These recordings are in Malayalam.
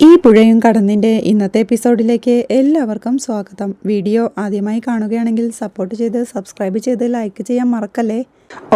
ഈ പുഴയും കടന്നിന്റെ ഇന്നത്തെ എപ്പിസോഡിലേക്ക് എല്ലാവർക്കും സ്വാഗതം. വീഡിയോ ആദ്യമായി കാണുകയാണെങ്കിൽ സപ്പോർട്ട് ചെയ്ത് സബ്സ്ക്രൈബ് ചെയ്ത് ലൈക്ക് ചെയ്യാൻ മറക്കല്ലേ?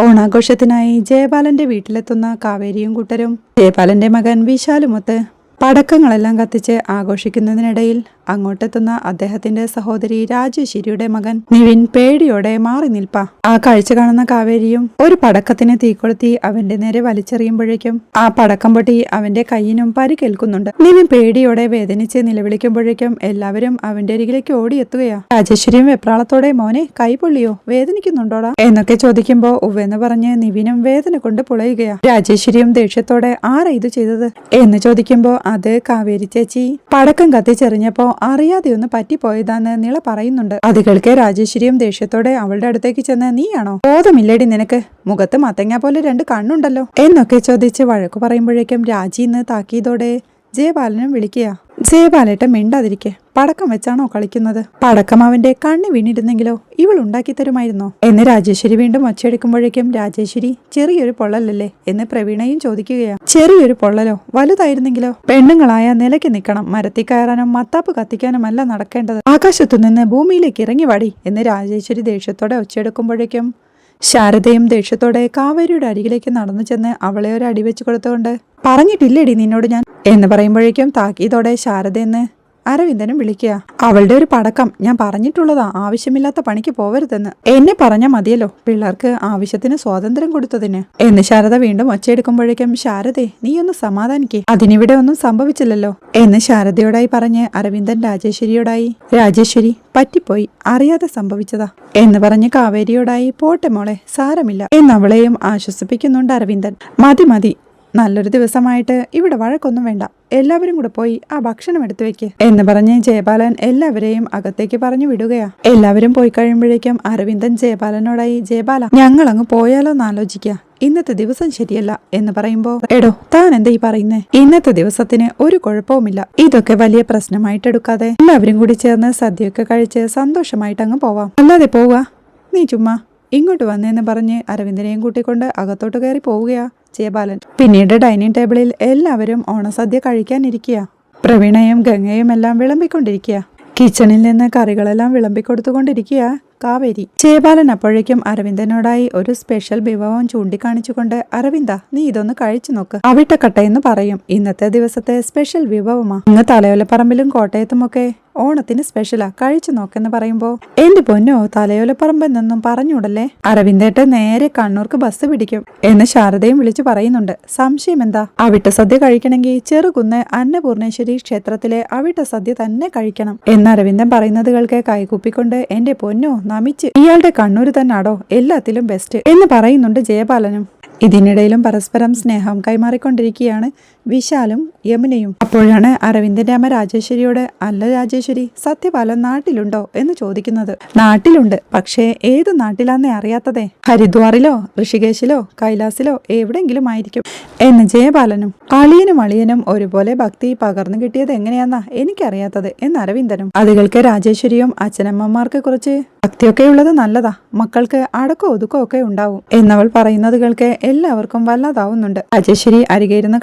ഓണാഘോഷത്തിനായി ജയപാലന്റെ വീട്ടിലെത്തുന്ന കാവേരിയും കൂട്ടരും ജയപാലന്റെ മകൻ വിശാലുമൊത്ത് പടക്കങ്ങളെല്ലാം കത്തിച്ച് ആഘോഷിക്കുന്നതിനിടയിൽ അങ്ങോട്ടെത്തുന്ന അദ്ദേഹത്തിന്റെ സഹോദരി രാജേശ്വരിയുടെ മകൻ നിവിൻ പേടിയോടെ മാറി നിൽപ്പ. ആ കാഴ്ച കാണുന്ന കാവേരിയും ഒരു പടക്കത്തിന് തീകൊളുത്തി അവന്റെ നേരെ വലിച്ചെറിയുമ്പോഴേക്കും ആ പടക്കം പൊട്ടി അവന്റെ കയ്യിനും പരിക്കേൽക്കുന്നുണ്ട്. നിവിൻ പേടിയോടെ വേദനിച്ച് നിലവിളിക്കുമ്പോഴേക്കും എല്ലാവരും അവന്റെ അരികിലേക്ക് ഓടിയെത്തുകയാ. രാജേശ്വരിയും വെപ്രാളത്തോടെ മോനെ കൈ പൊള്ളിയോ? വേദനിക്കുന്നുണ്ടോടാ? എന്നൊക്കെ ചോദിക്കുമ്പോ ഉവ്വെന്ന് പറഞ്ഞ് നിവിനും വേദന കൊണ്ട് പുളയുകയാ. രാജേശ്വരിയും ദേഷ്യത്തോടെ ആരാ ഇത് ചെയ്തത്? എന്ന് ചോദിക്കുമ്പോ അത് കാവേരി ചേച്ചി. പടക്കം കത്തിച്ചെറിഞ്ഞപ്പോ അറിയാതെ ഒന്ന് പറ്റിപ്പോയതാന്ന് നിള പറയുന്നുണ്ട്. അത് കേൾക്കെ രാജേശ്വരിയും ദേഷ്യത്തോടെ അവളുടെ അടുത്തേക്ക് ചെന്ന് നീയാണോ? ബോധമില്ലേടി നിനക്ക്? മുഖത്ത് മത്തങ്ങ പോലെ രണ്ട് കണ്ണുണ്ടല്ലോ. എന്നൊക്കെ ചോദിച്ച് വഴക്കു പറയുമ്പോഴേക്കും രാജി ഇന്ന് താക്കീതോടെ ജയപാലനും വിളിക്കുക. ജയപാലേട്ടൻ മിണ്ടാതിരിക്കെ. പടക്കം വെച്ചാണോ കളിക്കുന്നത്? പടക്കം അവന്റെ കണ്ണി വീണിരുന്നെങ്കിലോ? ഇവൾ ഉണ്ടാക്കി തരുമായിരുന്നോ? എന്ന് രാജേശ്വരി വീണ്ടും ഒച്ചയെടുക്കുമ്പോഴേക്കും രാജേശ്വരി ചെറിയൊരു പൊള്ളലല്ലേ? എന്ന് പ്രവീണയും ചോദിക്കുകയാ. ചെറിയൊരു പൊള്ളലോ? വലുതായിരുന്നെങ്കിലോ? പെണ്ണുങ്ങളായ നിലയ്ക്ക് നിൽക്കണം. മരത്തിൽ കയറാനും മത്താപ്പ് കത്തിക്കാനുമല്ല നടക്കേണ്ടത്. ആകാശത്തു നിന്ന് ഭൂമിയിലേക്ക് ഇറങ്ങി വാടി എന്ന് രാജേശ്വരി ദേഷ്യത്തോടെ ഒച്ചയെടുക്കുമ്പോഴേക്കും ശാരദയും ദേഷ്യത്തോടെ കാവേരിയുടെ അരികിലേക്ക് നടന്നു ചെന്ന് അവളെ ഒരു അടി വെച്ച് കൊടുത്തുകൊണ്ട് പറഞ്ഞിട്ടില്ലേടി നിന്നോട് ഞാൻ? എന്ന് പറയുമ്പോഴേക്കും താക്കീതോടെ ശാരദയെന്ന് അരവിന്ദനും വിളിക്കുക. അവളുടെ ഒരു പടക്കം. ഞാൻ പറഞ്ഞിട്ടുള്ളതാ ആവശ്യമില്ലാത്ത പണിക്ക് പോവരുതെന്ന്. എന്നെ പറഞ്ഞാൽ മതിയല്ലോ പിള്ളേർക്ക് ആവശ്യത്തിന് സ്വാതന്ത്ര്യം കൊടുത്തതിന്. എന്ന് ശാരദ വീണ്ടും ഒച്ചയെടുക്കുമ്പോഴേക്കും ശാരദേ നീ ഒന്ന് സമാധാനിക്കേ. അതിനിവിടെ ഒന്നും സംഭവിച്ചില്ലല്ലോ. എന്ന് ശാരദയോടായി പറഞ്ഞ് അരവിന്ദൻ രാജേശ്വരിയോടായി രാജേശ്വരി പറ്റിപ്പോയി. അറിയാതെ സംഭവിച്ചതാ. എന്ന് പറഞ്ഞ് കാവേരിയോടായി പോട്ടെ മോളെ സാരമില്ല. എന്നവളെയും ആശ്വസിപ്പിക്കുന്നുണ്ട് അരവിന്ദൻ. മതി മതി നല്ലൊരു ദിവസമായിട്ട് ഇവിടെ വഴക്കൊന്നും വേണ്ട. എല്ലാവരും കൂടെ പോയി ആ ഭക്ഷണം എടുത്തു വെക്ക്. എന്ന് പറഞ്ഞ് ജയപാലൻ എല്ലാവരെയും അകത്തേക്ക് പറഞ്ഞു വിടുകയാ. എല്ലാവരും പോയി കഴിയുമ്പോഴേക്കും അരവിന്ദൻ ജയപാലനോടായി ജയപാല ഞങ്ങൾ അങ്ങ് പോയാലോ എന്ന് ഇന്നത്തെ ദിവസം ശരിയല്ല എന്ന് പറയുമ്പോ എടോ താൻ എന്താ ഈ പറയുന്നേ? ഇന്നത്തെ ദിവസത്തിന് ഒരു കുഴപ്പവുമില്ല. ഇതൊക്കെ വലിയ പ്രശ്നമായിട്ട് എടുക്കാതെ എല്ലാവരും കൂടി ചേർന്ന് സദ്യയൊക്കെ കഴിച്ച് സന്തോഷമായിട്ട് അങ്ങ് പോവാം. അല്ലാതെ പോവാ. നീ ചുമ്മാ. ഇങ്ങോട്ട് വന്നേന്ന് പറഞ്ഞ് അരവിന്ദനെയും കൂട്ടിക്കൊണ്ട് അകത്തോട്ട് കയറി പോവുകയാ ജയബാലൻ. പിന്നീട് ഡൈനിങ് ടേബിളിൽ എല്ലാവരും ഓണസദ്യ കഴിക്കാനിരിക്കുക പ്രവീണയും ഗംഗയും എല്ലാം വിളമ്പിക്കൊണ്ടിരിക്കുക കിച്ചണിൽ നിന്ന് കറികളെല്ലാം വിളമ്പിക്കൊടുത്തുകൊണ്ടിരിക്കുക കാവേരി. ജയബാലൻ അപ്പോഴേക്കും അരവിന്ദനോടായി ഒരു സ്പെഷ്യൽ വിഭവം ചൂണ്ടിക്കാണിച്ചുകൊണ്ട് അരവിന്ദ നീ ഇതൊന്ന് കഴിച്ചു നോക്ക്. അവിട്ടക്കട്ടെ എന്ന് പറയും. ഇന്നത്തെ ദിവസത്തെ സ്പെഷ്യൽ വിഭവമാ. ഇന്ന് തലയോലപ്പറമ്പിലും കോട്ടയത്തുമൊക്കെ ഓണത്തിന് സ്പെഷ്യലാ കഴിച്ചു നോക്കെന്ന് പറയുമ്പോ. എന്റെ പൊന്നോ തലയോലപ്പറമ്പിൽ നിന്നും പറഞ്ഞൂടല്ലേ അരവിന്ദേട്ട് നേരെ കണ്ണൂർക്ക് ബസ് പിടിക്കും. എന്ന് ശാരദയും വിളിച്ചു പറയുന്നുണ്ട് സംശയം എന്താ? അവിട്ട സദ്യ കഴിക്കണമെങ്കിൽ ചെറുകുന്ന് അന്നപൂർണേശ്വരി ക്ഷേത്രത്തിലെ അവിട്ട സദ്യ തന്നെ കഴിക്കണം. എന്ന് അരവിന്ദൻ പറയുന്നത് കേൾക്കെ കൈകുപ്പിക്കൊണ്ട് എന്റെ പൊന്നോ നമിച്ച് ഇയാളുടെ കണ്ണൂര് തന്നാടോ എല്ലാത്തിലും ബെസ്റ്റ് എന്ന് പറയുന്നുണ്ട് ജയപാലനും. ഇതിനിടയിലും പരസ്പരം സ്നേഹം കൈമാറിക്കൊണ്ടിരിക്കുകയാണ് വിശാലും യമുനയും. അപ്പോഴാണ് അരവിന്ദന്റെ അമ്മ രാജേശ്വരിയോട് അല്ല രാജേശ്വരി സത്യപാലൻ നാട്ടിലുണ്ടോ? എന്ന് ചോദിക്കുന്നത്. നാട്ടിലുണ്ട് പക്ഷേ ഏത് നാട്ടിലാന്നേ അറിയാത്തതേ? ഹരിദ്വാറിലോ ഋഷികേശിലോ കൈലാസിലോ എവിടെങ്കിലും ആയിരിക്കും. എന്ന് ജയപാലനും അളിയനും അളിയനും ഒരുപോലെ ഭക്തി പകർന്നു കിട്ടിയത് എങ്ങനെയാന്നാ എനിക്കറിയാത്തത്? എന്ന് അരവിന്ദനും അതുകൾക്ക് രാജേശ്വരിയും അച്ഛനമ്മമാർക്ക് കുറച്ച് ഭക്തിയൊക്കെ ഉള്ളത് നല്ലതാ. മക്കൾക്ക് അടക്കോ ഒതുക്കോ ഒക്കെ ഉണ്ടാവും. എന്നവൾ പറയുന്നത് കേൾക്കെ എല്ലാവർക്കും വല്ലാതാവുന്നുണ്ട്. രാജേശ്വരി അരികെ ഇരുന്ന്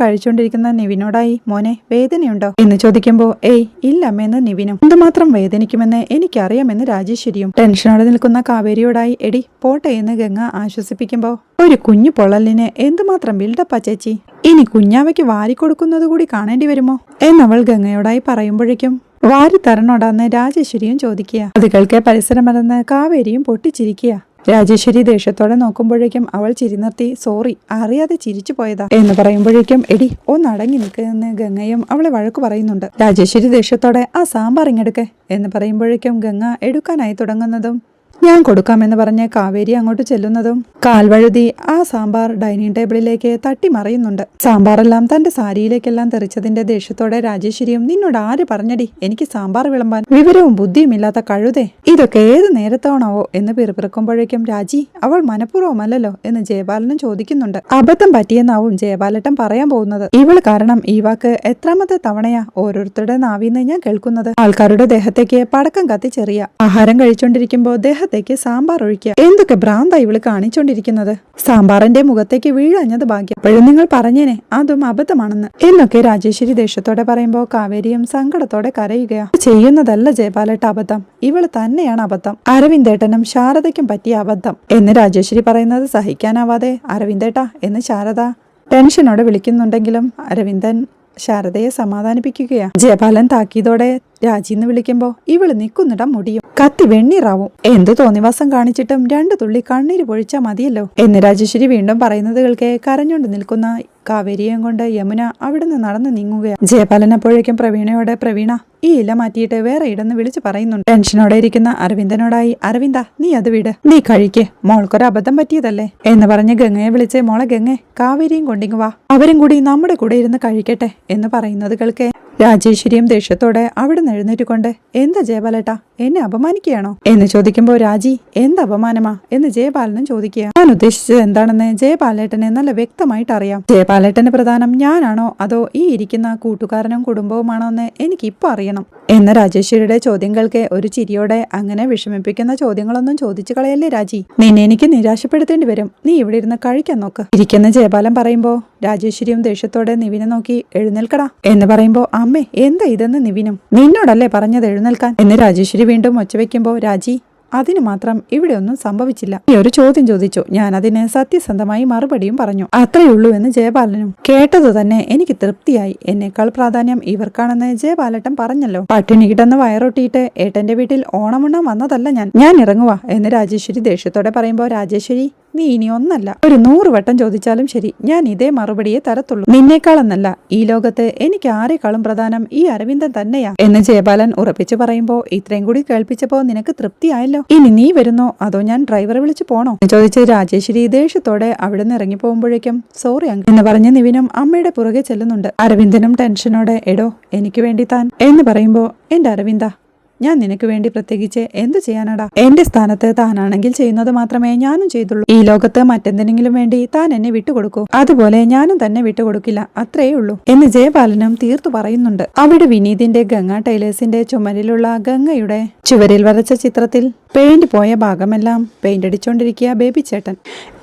കഴിച്ചുകൊണ്ടിരിക്കുന്ന നിവിനോടായി മോനെ വേദനയുണ്ടോ? എന്ന് ചോദിക്കുമ്പോ ഏയ് ഇല്ല അമ്മയെന്ന് നിവിനും. എന്തുമാത്രം വേദനിക്കുമെന്ന് എനിക്കറിയാമെന്ന് രാജേശ്വരിയും. ടെൻഷനോടെ നിൽക്കുന്ന കാവേരിയോടായി എടി പോട്ടെ എന്ന് ഗംഗ ആശ്വസിപ്പിക്കുമ്പോ ഒരു കുഞ്ഞു പൊള്ളലിന് എന്തുമാത്രം ബിൽഡപ്പാ ചേച്ചി? ഇനി കുഞ്ഞാവയ്ക്ക് വാരിക്കൊടുക്കുന്നത് കൂടി കാണേണ്ടി വരുമോ? എന്നവൾ ഗംഗയോടായി പറയുമ്പോഴേക്കും വാരി തരണോടാന്ന് രാജേശ്വരിയും ചോദിക്കുക. അത് കേൾക്കെ മറന്ന് കാവേരിയും പൊട്ടിച്ചിരിക്കുക. രാജേശ്വരി ദേഷ്യത്തോടെ നോക്കുമ്പോഴേക്കും അവൾ ചിരിനിർത്തി സോറി അറിയാതെ ചിരിച്ചു പോയതാ എന്ന് പറയുമ്പോഴേക്കും എടി ഒന്ന് അടങ്ങി നിൽക്കുന്ന ഗംഗയും അവളെ വഴക്ക് പറയുന്നുണ്ട്. രാജേശ്വരി ദേഷ്യത്തോടെ ആ സാമ്പാർ ഇങ്ങെടുക്കെ എന്ന് പറയുമ്പോഴേക്കും ഗംഗ എടുക്കാനായി തുടങ്ങുന്നതും ഞാൻ കൊടുക്കാമെന്ന് പറഞ്ഞ് കാവേരി അങ്ങോട്ട് ചെല്ലുന്നതും കാൽവഴുതി ആ സാമ്പാർ ഡൈനിങ് ടേബിളിലേക്ക് തട്ടി മറിയുന്നുണ്ട് സാമ്പാറെല്ലാം തന്റെ സാരിയിലേക്കെല്ലാം തെറിച്ചതിന്റെ ദേഷ്യത്തോടെ രാജേശ്വരിയും നിന്നോട് ആര് പറഞ്ഞടി? എനിക്ക് സാമ്പാർ വിളമ്പാൻ വിവരവും ബുദ്ധിയും ഇല്ലാത്ത കഴുതേ. ഇതൊക്കെ ഏത് നേരത്താണാവോ? എന്ന് പിറുപിറുക്കുമ്പോഴേക്കും രാജി അവൾ മനഃപൂർവമല്ലല്ലോ എന്ന് ജയപാലനും ചോദിക്കുന്നുണ്ട്. അബദ്ധം പറ്റിയെന്നാവും ജയപാലട്ടൻ പറയാൻ പോകുന്നത്. ഇവൾ കാരണം ഈ വാക്ക് എത്രാമത്തെ തവണയാ ഓരോരുത്തരുടെ നാവിന്ന് ഞാൻ കേൾക്കുന്നത്? ആൾക്കാരുടെ ദേഹത്തേക്ക് പടക്കം കത്തിച്ചെറിയ. ആഹാരം കഴിച്ചുകൊണ്ടിരിക്കുമ്പോൾ ദേഹത്ത് അപ്പോഴത്തേക്ക് സാമ്പാർ ഒഴിക്കുക. എന്തൊക്കെ ഭ്രാന്ത ഇവൾ കാണിച്ചോണ്ടിരിക്കുന്നത്? സാമ്പാറിന്റെ മുഖത്തേക്ക് വീഴഞ്ഞത് ഭാഗ്യം. അപ്പോഴും നിങ്ങൾ പറഞ്ഞേനെ അതും അബദ്ധമാണെന്ന്. എന്നൊക്കെ രാജേശ്വരി ദേഷ്യത്തോടെ പറയുമ്പോൾ കാവേരിയും സങ്കടത്തോടെ കരയുകയാ. ചെയ്യുന്നതല്ല ജയപാലേട്ട അബദ്ധം. ഇവൾ തന്നെയാണ് അബദ്ധം. അരവിന്ദേട്ടനും ശാരദയ്ക്കും പറ്റിയ അബദ്ധം. എന്ന് രാജേശ്വരി പറയുന്നത് സഹിക്കാനാവാതെ അരവിന്ദേട്ട എന്ന് ശാരദ ടെൻഷനോടെ വിളിക്കുന്നുണ്ടെങ്കിലും അരവിന്ദൻ ശാരദയെ സമാധാനിപ്പിക്കുകയാ. ജയപാലൻ താക്കിയതോടെ രാജിന്ന് വിളിക്കുമ്പോ ഇവൾ നിക്കുന്നിടം മുടിയും. കത്തി വെണ്ണീറാവും. എന്ത് തോന്നിവാസം കാണിച്ചിട്ടും രണ്ടു തുള്ളി കണ്ണീര് പൊഴിച്ചാ മതിയല്ലോ. എന്ന് രാജശ്രീ വീണ്ടും പറയുന്നത് കേൾക്കെ കരഞ്ഞുകൊണ്ട് നിൽക്കുന്ന കാവേരിയും കൊണ്ട് യമുന അവിടുന്ന് നടന്നു നീങ്ങുകയാണ്. ജയപാലൻ അപ്പോഴേക്കും പ്രവീണയോടെ പ്രവീണ ഈ ഇല മാറ്റിയിട്ട് വേറെ ഇടന്ന് വിളിച്ചു പറയുന്നുണ്ട്. ടെൻഷനോടെ ഇരിക്കുന്ന അരവിന്ദനോടായി അരവിന്ദ നീ അത് വിട്. നീ കഴിക്ക്. മോൾക്കൊരു അബദ്ധം പറ്റിയതല്ലേ? എന്ന് പറഞ്ഞ് ഗംഗയെ വിളിച്ച് മോളെ ഗംഗെ കാവേരിയും കൊണ്ടിങ് വാ. അവരും കൂടി നമ്മുടെ കൂടെ ഇരുന്ന് കഴിക്കട്ടെ എന്ന് പറയുന്നത് കേൾക്കെ. രാജേശ്വരിയും ദേഷ്യത്തോടെ അവിടുന്ന് എഴുന്നേറ്റുകൊണ്ട് എന്താ ജയപാലേട്ടാ എന്നെ അപമാനിക്കുകയാണോ? എന്ന് ചോദിക്കുമ്പോൾ രാജി എന്ത് അപമാനമാ? എന്ന് ജയപാലനും ചോദിക്കുക. ഞാൻ ഉദ്ദേശിച്ചത് എന്താണെന്ന് ജയപാലേട്ടനെ നല്ല വ്യക്തമായിട്ട് അറിയാം. ജയപാലേട്ടന് പ്രധാനം ഞാനാണോ അതോ ഈ ഇരിക്കുന്ന കൂട്ടുകാരനും കുടുംബവുമാണോ എന്ന് എനിക്ക് ഇപ്പൊ അറിയണം. എന്ന രാജേശ്വരിയുടെ ചോദ്യങ്ങൾക്ക് ഒരു ചിരിയോടെ അങ്ങനെ വിഷമിപ്പിക്കുന്ന ചോദ്യങ്ങളൊന്നും ചോദിച്ചു കളയല്ലേ രാജി? നിന്നെ എനിക്ക് നിരാശപ്പെടുത്തേണ്ടി വരും. നീ ഇവിടെ ഇരുന്ന് കഴിക്കാൻ നോക്ക്. ഇരിക്കുന്ന ജയപാലൻ പറയുമ്പോ രാജേശ്വരിയും ദേഷ്യത്തോടെ നിവിനെ നോക്കി എഴുന്നേൽക്കടാ എന്ന് പറയുമ്പോ അമ്മേ എന്താ ഇതെന്ന് നിവിനും? നിന്നോടല്ലേ പറഞ്ഞത് എഴുന്നേൽക്കാൻ? എന്ന് രാജേശ്വരി വീണ്ടും ഒച്ചവെക്കുമ്പോൾ രാജി അതിന് മാത്രം ഇവിടെ ഒന്നും സംഭവിച്ചില്ല. ഈ ഒരു ചോദ്യം ചോദിച്ചു. ഞാൻ അതിന് സത്യസന്ധമായി മറുപടിയും പറഞ്ഞു. അത്രയുള്ളൂ എന്ന് ജയപാലനും കേട്ടത് തന്നെ എനിക്ക് തൃപ്തിയായി. എന്നേക്കാൾ പ്രാധാന്യം ഇവർക്കാണെന്ന് ജയബാലട്ടൻ പറഞ്ഞല്ലോ. പട്ടിണി കിടന്ന് വയറൊട്ടിയിട്ട് ഏട്ടന്റെ വീട്ടിൽ ഓണമുണ്ണാൻ വന്നതല്ല ഞാൻ. ഞാൻ ഇറങ്ങുവാ എന്ന് രാജേശ്വരി ദേഷ്യത്തോടെ പറയുമ്പോൾ രാജേശ്വരി നീ ഇനി ഒന്നല്ല. ഒരു നൂറ് വട്ടം ചോദിച്ചാലും ശരി ഞാൻ ഇതേ മറുപടിയെ തരത്തുള്ളൂ. നിന്നേക്കാളെന്നല്ല ഈ ലോകത്ത് എനിക്ക് ആരെക്കാളും പ്രധാനം ഈ അരവിന്ദൻ തന്നെയാ. എന്ന് ജയപാലൻ ഉറപ്പിച്ചു പറയുമ്പോ ഇത്രയും കൂടി കേൾപ്പിച്ചപ്പോ നിനക്ക് തൃപ്തിയായല്ലോ. ഇനി നീ വരുന്നോ അതോ ഞാൻ ഡ്രൈവറെ വിളിച്ചു പോണോ? ചോദിച്ച് രാജേശ്വരി ദേഷ്യത്തോടെ അവിടെ നിന്ന് ഇറങ്ങി പോകുമ്പോഴേക്കും സോറി അങ്കിൾ എന്ന് പറഞ്ഞ നിവിനും അമ്മയുടെ പുറകെ ചെല്ലുന്നുണ്ട്. അരവിന്ദനും ടെൻഷനോടെ എടോ എനിക്ക് വേണ്ടി താൻ എന്ന് പറയുമ്പോ എന്റെ അരവിന്ദ ഞാൻ നിനക്ക് വേണ്ടി പ്രത്യേകിച്ച് എന്ത് ചെയ്യാനടാ? എന്റെ സ്ഥാനത്ത് താനാണെങ്കിൽ ചെയ്യുന്നത് മാത്രമേ ഞാനും ചെയ്തുള്ളൂ. ഈ ലോകത്ത് മറ്റെന്തിനെങ്കിലും വേണ്ടി താൻ എന്നെ വിട്ടുകൊടുക്കൂ. അതുപോലെ ഞാനും തന്നെ വിട്ടുകൊടുക്കില്ല. അത്രയേ ഉള്ളൂ. എന്ന് ജയപാലനും തീർത്തു പറയുന്നുണ്ട്. അവിടെ വിനീതിന്റെ ഗംഗ ടൈലേഴ്സിന്റെ ചുമരിലുള്ള ഗംഗയുടെ ചുവരിൽ വരച്ച ചിത്രത്തിൽ പെയിന്റ് പോയ ഭാഗമെല്ലാം പെയിന്റ് അടിച്ചോണ്ടിരിക്കുക ബേബി ചേട്ടൻ.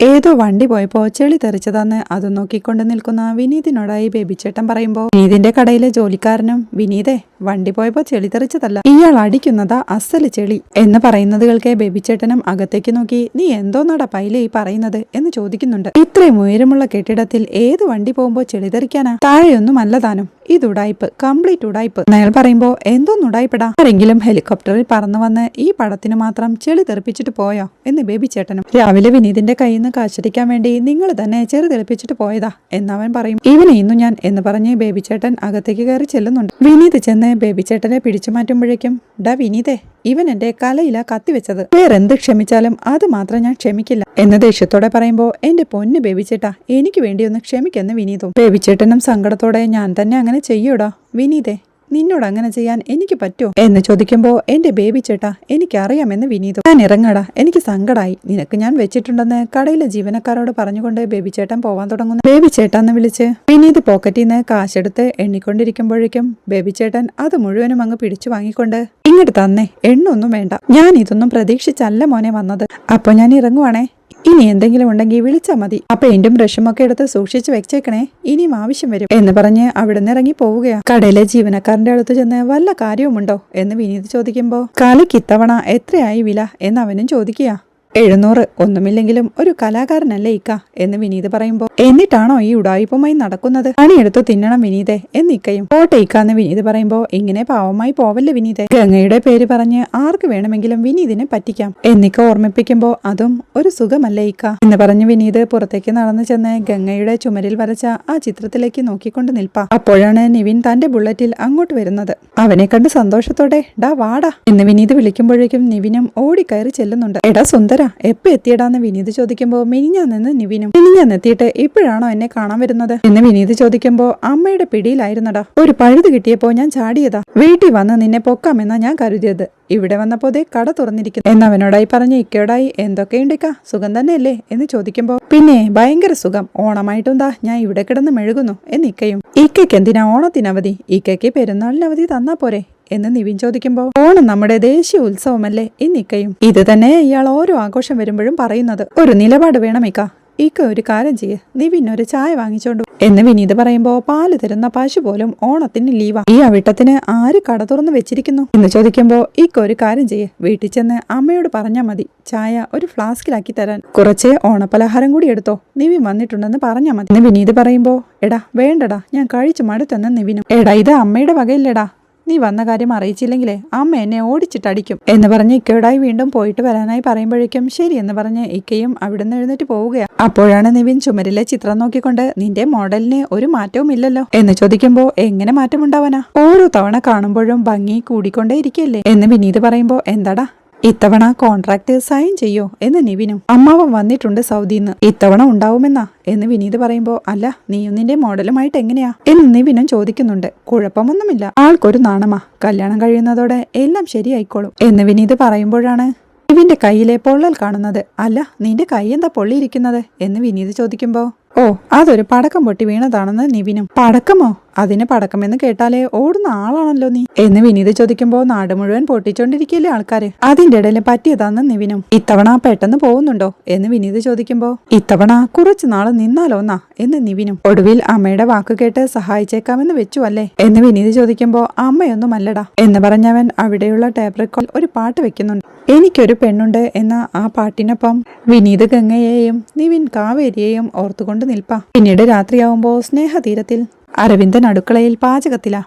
ഏതോ വണ്ടി പോയപ്പോ ചെളി തെറിച്ചതാന്ന് അത് നോക്കിക്കൊണ്ട് നിൽക്കുന്ന വിനീതിനോടായി ബേബി ചേട്ടൻ പറയുമ്പോ വിനീതിന്റെ കടയിലെ ജോലിക്കാരനും വിനീതെ വണ്ടി പോയപ്പോ ചെളി തെറിച്ചതല്ല. ഇയാൾ അടിക്കുന്നതാ അസൽ ചെളി എന്ന് പറയുന്നത് കേൾക്കെ ബേബിച്ചേട്ടനും അകത്തേക്ക് നോക്കി നീ എന്തോന്നാടാ പൈലെ ഈ പറയുന്നത്? എന്ന് ചോദിക്കുന്നുണ്ട്. ഇത്രയും ഉയരമുള്ള കെട്ടിടത്തിൽ ഏത് വണ്ടി പോകുമ്പോ ചെളിതെറിക്കാനാ താഴെയൊന്നും അല്ലതാനും ഇത് ഉടായ്പ് കംപ്ലീറ്റ് ഉടായ്പ്. അയാൾ പറയുമ്പോ എന്തോന്ന് ഉടായ്പടാ? ആരെങ്കിലും ഹെലികോപ്റ്ററിൽ പറന്നു വന്ന് ഈ പടത്തിന് മാത്രം ചെളി തെറിപ്പിച്ചിട്ട് പോയോ? എന്ന് ബേബി ചേട്ടനും രാവിലെ വിനീതിന്റെ കയ്യിൽ നിന്ന് കാശടിക്കാൻ വേണ്ടി നിങ്ങൾ തന്നെ ചെറു തെളിപ്പിച്ചിട്ട് പോയതാ എന്നവൻ പറയും. ഇവനെ ഇന്നു ഞാൻ എന്ന് പറഞ്ഞ് ബേബി ചേട്ടൻ അകത്തേക്ക് കയറി ചെല്ലുന്നുണ്ട്. വിനീത് ചെന്ന് ബേബി ചേട്ടനെ പിടിച്ചു മാറ്റുമ്പോഴേക്കും ഡാ വിനീതേ ഇവൻ എന്റെ കലയില കത്തിവെച്ചത് വേറെന്ത് ക്ഷമിച്ചാലും അത് മാത്രം ഞാൻ ക്ഷമിക്കില്ല എന്ന് ദേഷ്യത്തോടെ പറയുമ്പോ എന്റെ പൊന്ന് ബേബിച്ചേട്ടാ എനിക്ക് വേണ്ടി ഒന്ന് ക്ഷമിക്കെന്ന് വിനീതും. ബേബിച്ചേട്ടനും സങ്കടത്തോടെ ഞാൻ തന്നെ അങ്ങനെ ചെയ്യൂടാ. വിനീതേ നിന്നോട് അങ്ങനെ ചെയ്യാൻ എനിക്ക് പറ്റുമോ? എന്ന് ചോദിക്കുമ്പോൾ എന്റെ ബേബി ചേട്ടാ എനിക്കറിയാമെന്ന് വിനീതു. ഞാൻ ഇറങ്ങടാ. എനിക്ക് സങ്കടായി. നിനക്ക് ഞാൻ വെച്ചിട്ടുണ്ടെന്ന് കടയിലെ ജീവനക്കാരോട് പറഞ്ഞുകൊണ്ട് ബേബി ചേട്ടൻ പോവാൻ തുടങ്ങുന്നു. ബേബി ചേട്ടാന്ന് വിളിച്ച് വിനീത് പോക്കറ്റിൽ നിന്ന് കാശെടുത്ത് എണ്ണിക്കൊണ്ടിരിക്കുമ്പോഴേക്കും ബേബി ചേട്ടൻ അത് മുഴുവനും അങ്ങ് പിടിച്ചു വാങ്ങിക്കൊണ്ട് ഇങ്ങോട്ട് തന്നെ. എണ്ണൊന്നും വേണ്ട. ഞാൻ ഇതൊന്നും പ്രതീക്ഷിച്ചല്ല മോനെ വന്നത്. അപ്പൊ ഞാൻ ഇറങ്ങുവാണേ. ഇനി എന്തെങ്കിലും ഉണ്ടെങ്കിൽ വിളിച്ചാൽ മതി. അപ്പൊ എന്റെ ബ്രഷുമൊക്കെ എടുത്ത് സൂക്ഷിച്ച് വെച്ചേക്കണേ. ഇനിയും ആവശ്യം വരും. എന്ന് പറഞ്ഞ് അവിടുന്ന് ഇറങ്ങി പോവുകയാണ് കടയിലെ ജീവനക്കാരന്റെ അടുത്ത് ചെന്ന് വല്ല കാര്യവുമുണ്ടോ? എന്ന് വിനീത് ചോദിക്കുമ്പോ കാലിക്ക് ഇത്തവണ എത്രയായി വില? എന്ന് അവനും ചോദിക്കുക എഴുന്നൂറ് ഒന്നുമില്ലെങ്കിലും ഒരു കലാകാരനല്ലേ ഇക്ക എന്ന് വിനീത് പറയുമ്പോ. എന്നിട്ടാണോ ഈ ഉടായിപ്പുമായി നടക്കുന്നത്? പണിയെടുത്തു തിന്നണം വിനീതെ എന്നിക്കയും പോട്ടെ ഇക്ക എന്ന് വിനീത് പറയുമ്പോ ഇങ്ങനെ പാവമായി പോവല്ലേ വിനീതെ? ഗംഗയുടെ പേര് പറഞ്ഞ് ആർക്ക് വേണമെങ്കിലും വിനീതിനെ പറ്റിക്കാം. എന്നിക്ക ഓർമ്മിപ്പിക്കുമ്പോ അതും ഒരു സുഖമല്ലേ ഇക്ക? എന്ന് പറഞ്ഞ് വിനീത് പുറത്തേക്ക് നടന്നു ചെന്ന് ഗംഗയുടെ ചുമരിൽ വരച്ച ആ ചിത്രത്തിലേക്ക് നോക്കിക്കൊണ്ട് നിൽപ്പ. അപ്പോഴാണ് നിവിൻ തന്റെ ബുള്ളറ്റിൽ അങ്ങോട്ട് വരുന്നത്. അവനെ കണ്ട് സന്തോഷത്തോടെ ഡാ വാടാ എന്ന് വിനീത് വിളിക്കുമ്പോഴേക്കും നിവിനും ഓടിക്കയറി ചെല്ലുന്നുണ്ട്. എടാ സുന്ദര എപ്പോ എത്തിയടാന്ന് വിനീത് ചോദിക്കുമ്പോ മിനിഞ്ഞാന്ന് നിവിനും. മിനിഞ്ഞാന്ന് എത്തിയിട്ട് ഇപ്പോഴാണോ എന്നെ കാണാൻ വരുന്നത്? എന്ന് വിനീത് ചോദിക്കുമ്പോ അമ്മയുടെ പിടിയിലായിരുന്നടാ. ഒരു പഴുത് കിട്ടിയപ്പോ ഞാൻ ചാടിയതാ. വീട്ടിൽ വന്ന് നിന്നെ പൊക്കാമെന്നാ ഞാൻ കരുതിയത്. ഇവിടെ വന്നപ്പോ ദേ കട തുറന്നിരിക്കുന്നു. എന്നവനോടായി പറഞ്ഞ് ഇക്കയോടായി എന്തൊക്കെയുണ്ടിക്ക? സുഖം തന്നെയല്ലേ? എന്ന് ചോദിക്കുമ്പോ പിന്നെ ഭയങ്കര സുഖം. ഓണമായിട്ടും ഞാൻ ഇവിടെ കിടന്ന് മെഴുകുന്നു. എന്ന് ഇക്കയും ഇക്കയ്ക്ക് എന്തിനാ ഓണത്തിനവധി? ഇക്കയ്ക്ക് പെരുന്നാളിന് അവധി തന്നാ പോരെ. എന്ന് നിവിൻ ചോദിക്കുമ്പോൾ ഓണം നമ്മുടെ ദേശീയ ഉത്സവമല്ലേ? ഇന്നിക്കയും ഇത് തന്നെ ഇയാൾ ഓരോ ആഘോഷം വരുമ്പോഴും പറയുന്നത്. ഒരു നിലപാട് വേണം ഇക്ക. ഇക്ക ഒരു കാര്യം ചെയ്യ്. നിവിൻ ഒരു ചായ വാങ്ങിച്ചോണ്ടു. എന്ന് വിനീത് പറയുമ്പോ പാൽ തരുന്ന പശു പോലും ഓണത്തിന് ലീവാ. ഈ അവിട്ടത്തിന് ആര് കട തുറന്ന് വെച്ചിരിക്കുന്നു? എന്ന് ചോദിക്കുമ്പോ ഇക്ക ഒരു കാര്യം ചെയ്യ്. വീട്ടിൽ ചെന്ന് അമ്മയോട് പറഞ്ഞാ മതി. ചായ ഒരു ഫ്ലാസ്കിലാക്കി തരാൻ. കുറച്ച് ഓണപ്പലഹാരം കൂടി എടുത്തോ. നിവിൻ വന്നിട്ടുണ്ടെന്ന് പറഞ്ഞാ മതി. എന്ന് വിനീത് പറയുമ്പോ എടാ വേണ്ടടാ. ഞാൻ കഴിച്ചു മടുത്തെന്ന് നിവിനും. എടാ ഇത് അമ്മയുടെ വകയില്ലടാ. നീ വന്ന കാര്യം അറിയിച്ചില്ലെങ്കിലേ അമ്മ എന്നെ ഓടിച്ചിട്ടടിക്കും. എന്ന് പറഞ്ഞ് ഇക്കയോടായി വീണ്ടും പോയിട്ട് വരാനായി പറയുമ്പോഴേക്കും ശരി എന്ന് പറഞ്ഞ് ഇക്കയും അവിടുന്ന് എഴുന്നേറ്റ് പോവുകയാണ് അപ്പോഴാണ് നിവിൻ ചുമരിലെ ചിത്രം നോക്കിക്കൊണ്ട് നിന്റെ മോഡലിന് ഒരു മാറ്റവും ഇല്ലല്ലോ എന്ന് ചോദിക്കുമ്പോ എങ്ങനെ മാറ്റമുണ്ടാവാനാ? ഓരോ തവണ കാണുമ്പോഴും ഭംഗി കൂടിക്കൊണ്ടേ ഇരിക്കല്ലേ എന്ന് വിനീത് പറയുമ്പോ എന്താടാ? ഇത്തവണ കോൺട്രാക്ട് സൈൻ ചെയ്യോ എന്ന് നിവിനും. അമ്മാവൻ വന്നിട്ടുണ്ട് സൗദിന്ന്. ഇത്തവണ ഉണ്ടാവുമെന്നാ എന്ന് വിനീത് പറയുമ്പോ അല്ല നീയും നിന്റെ മോഡലുമായിട്ട് എങ്ങനെയാ എന്ന് നിവിനും ചോദിക്കുന്നുണ്ട്. കുഴപ്പമൊന്നുമില്ല. ആൾക്കൊരു നാണമാ. കല്യാണം കഴിയുന്നതോടെ എല്ലാം ശരിയായിക്കോളും എന്ന് വിനീത് പറയുമ്പോഴാണ് നിവിന്റെ കയ്യിലെ പൊള്ളൽ കാണുന്നത്. അല്ല നിന്റെ കൈ എന്താ പൊള്ളിയിരിക്കുന്നത്? എന്ന് വിനീത് ചോദിക്കുമ്പോ ഓ അതൊരു പടക്കം പൊട്ടി വീണതാണെന്ന് നിവിനും. പടക്കമോ? അതിന് പടക്കമെന്ന് കേട്ടാലേ ഓടുന്ന ആളാണല്ലോ നീ. എന്ന് വിനീത് ചോദിക്കുമ്പോ നാട് മുഴുവൻ പൊട്ടിച്ചോണ്ടിരിക്കില്ലേ ആൾക്കാര്? അതിന്റെ ഇടയിൽ പറ്റിയതാന്ന് നിവിനും. ഇത്തവണ പെട്ടെന്ന് പോകുന്നുണ്ടോ? എന്ന് വിനീത് ചോദിക്കുമ്പോ ഇത്തവണ കുറച്ചു നാൾ നിന്നാലോന്നാ? എന്ന് നിവിനും. ഒടുവിൽ അമ്മയുടെ വാക്ക് കേട്ട് സഹായിച്ചേക്കാമെന്ന് വെച്ചു അല്ലേ എന്ന് വിനീത് ചോദിക്കുമ്പോ അമ്മയൊന്നുമല്ലടാ. എന്ന് പറഞ്ഞവൻ അവിടെയുള്ള ടേപ്പ് ഒരു പാട്ട് വെക്കുന്നുണ്ട്. എനിക്കൊരു പെണ്ണുണ്ട് എന്ന ആ പാട്ടിനൊപ്പം വിനീത് ഗംഗയെയും നിവിൻ കാവേരിയെയും ഓർത്തുകൊണ്ട് നിൽപ്പാ. പിന്നീട് രാത്രിയാവുമ്പോൾ സ്നേഹതീരത്തിൽ അരവിന്ദൻ അടുക്കളയിൽ പാചകത്തിലാ.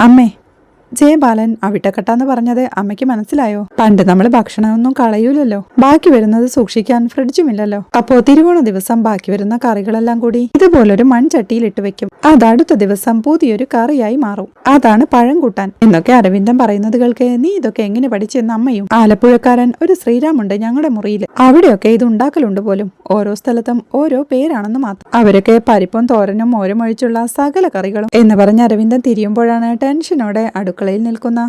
അമ്മേ ജയബാലൻ അവിട്ടക്കട്ടാന്ന് പറഞ്ഞത് അമ്മയ്ക്ക് മനസ്സിലായോ? പണ്ട് നമ്മൾ ഭക്ഷണമൊന്നും കളയൂലല്ലോ. ബാക്കി വരുന്നത് സൂക്ഷിക്കാൻ ഫ്രിഡ്ജുമില്ലല്ലോ. അപ്പോ തിരുവോണ ദിവസം ബാക്കി വരുന്ന കറികളെല്ലാം കൂടി ഇതുപോലൊരു മൺചട്ടിയിൽ ഇട്ട് വെക്കും. അത് അടുത്ത ദിവസം പുതിയൊരു കറിയായി മാറും. അതാണ് പഴം കൂട്ടാൻ. എന്നൊക്കെ അരവിന്ദൻ പറയുന്നത് കേൾക്ക് നീ ഇതൊക്കെ എങ്ങനെ പഠിച്ചെന്ന് അമ്മയും ആലപ്പുഴക്കാരൻ ഒരു ശ്രീരാമുണ്ട് ഞങ്ങളുടെ മുറിയിൽ അവിടെയൊക്കെ ഇത് ഉണ്ടാക്കലുണ്ട് പോലും. ഓരോ സ്ഥലത്തും ഓരോ പേരാണെന്ന് മാത്രം. അവരൊക്കെ പരിപ്പും തോരനും മോരും ഒഴിച്ചുള്ള സകല കറികളും. എന്ന് പറഞ്ഞ് അരവിന്ദൻ തിരിയുമ്പോഴാണ് ടെൻഷനോടെ അടുക്കളയിൽ നിൽക്കുന്ന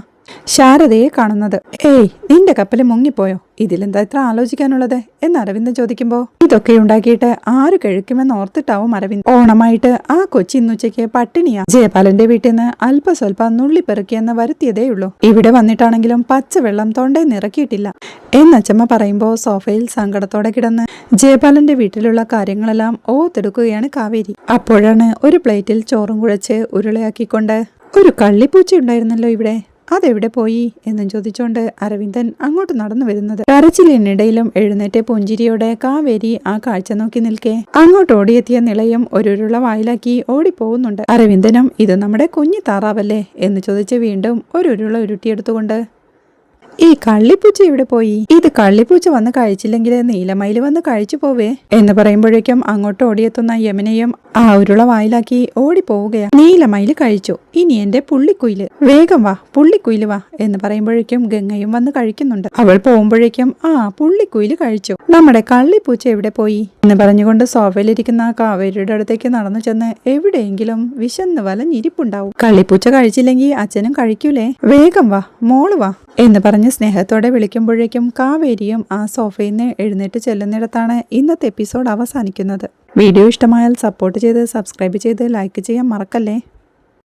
ശാരദയെ കാണുന്നത്. ഏയ് നിന്റെ കപ്പൽ മുങ്ങിപ്പോയോ? ഇതിലെന്താ ഇത്ര ആലോചിക്കാനുള്ളത്? എന്ന് അരവിന്ദ് ചോദിക്കുമ്പോ ഇതൊക്കെ ഉണ്ടാക്കിയിട്ട് ആര് കഴിക്കുമെന്ന് ഓർത്തിട്ടാവും അരവിന്ദ് ഓണമായിട്ട് ആ കൊച്ചി ഇന്നുച്ചയ്ക്ക് പട്ടിണിയാ. ജയപാലന്റെ വീട്ടിൽ നിന്ന് അല്പസ്വല്പം നുള്ളിപ്പെറുക്കിയെന്ന് വരുത്തിയതേയുള്ളൂ ഇവിടെ വന്നിട്ടാണെങ്കിലും പച്ചവെള്ളം തൊണ്ടേ നിറക്കിയിട്ടില്ല. എന്നച്ചമ്മ പറയുമ്പോ സോഫയിൽ സങ്കടത്തോടെ കിടന്ന് ജയപാലന്റെ വീട്ടിലുള്ള കാര്യങ്ങളെല്ലാം ഓത്തെടുക്കുകയാണ് കാവേരി. അപ്പോഴാണ് ഒരു പ്ലേറ്റിൽ ചോറും കുഴച്ച് ഉരുളയാക്കിക്കൊണ്ട് ഒരു കള്ളിപ്പൂച്ച ഉണ്ടായിരുന്നല്ലോ ഇവിടെ. അതെവിടെ പോയി എന്നും ചോദിച്ചുകൊണ്ട് അരവിന്ദൻ അങ്ങോട്ട് നടന്നു വരുന്നത്. കരച്ചിലിനിടയിലും എഴുന്നേറ്റ് പുഞ്ചിരിയോടെ കാവേരി ആ കാഴ്ച നോക്കി നിൽക്കെ. അങ്ങോട്ട് ഓടിയെത്തിയ നിളയും ഒരുരുള വായിലാക്കി ഓടിപ്പോകുന്നുണ്ട്. അരവിന്ദനും ഇത് നമ്മുടെ കുഞ്ഞു താറാവല്ലേ? എന്ന് ചോദിച്ച് വീണ്ടും ഒരുരുള ഉരുട്ടിയെടുത്തുകൊണ്ട് ഈ കള്ളിപ്പൂച്ച ഇവിടെ പോയി? ഇത് കള്ളിപ്പൂച്ച വന്ന് കഴിച്ചില്ലെങ്കിൽ നീലമയിൽ വന്ന് കഴിച്ചു പോവേ. എന്ന് പറയുമ്പോഴേക്കും അങ്ങോട്ട് ഓടിയെത്തുന്ന യമനെയും ആ ഉരുള വായിലാക്കി ഓടിപ്പോവുകയാ. നീലമയിൽ കഴിച്ചു. ഇനി എന്റെ പുള്ളിക്കുയിൽ. വേഗം വാ പുള്ളിക്കുയിൽ വാ എന്ന് പറയുമ്പോഴേക്കും ഗംഗയും വന്ന് കഴിക്കുന്നുണ്ട്. അവൾ പോകുമ്പോഴേക്കും ആ പുള്ളിക്കുയിൽ കഴിച്ചു. നമ്മുടെ കള്ളിപ്പൂച്ച എവിടെ പോയി? എന്ന് പറഞ്ഞുകൊണ്ട് സോഫയിലിരിക്കുന്ന കാവേരിയുടെ അടുത്തേക്ക് നടന്നു ചെന്ന് എവിടെയെങ്കിലും വിശന്ന് വലഞ്ഞിരിപ്പുണ്ടാവും. കള്ളിപ്പൂച്ച കഴിച്ചില്ലെങ്കിൽ അച്ഛനും കഴിക്കൂലേ. വേഗം വാ മോൾ വാ എന്ന് പറഞ്ഞ് സ്നേഹത്തോടെ വിളിക്കുമ്പോഴേക്കും കാവേരിയും ആ സോഫയിൽ നിന്ന് എഴുന്നേറ്റ് ചെല്ലുന്നിടത്താണ് ഇന്നത്തെ എപ്പിസോഡ് അവസാനിക്കുന്നത്. വീഡിയോ ഇഷ്ടമായാൽ സപ്പോർട്ട് ചെയ്ത് സബ്സ്ക്രൈബ് ചെയ്ത് ലൈക്ക് ചെയ്യാൻ മറക്കല്ലേ?